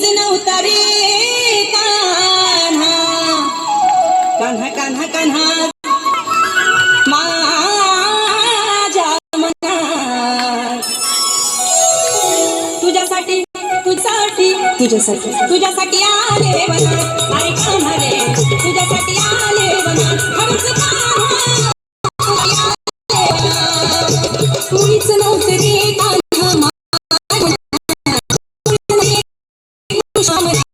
मीच नव्हता कान्हा. कान्हा कान्हा कान्हा. माझ्या मनात. तुझ्यासाठी तुझ्यासाठी तुझ्यासाठी तुझ्यासाठी आले रे तुझ्यासाठी आले बना तुझ्यासाठी नव्हते 什么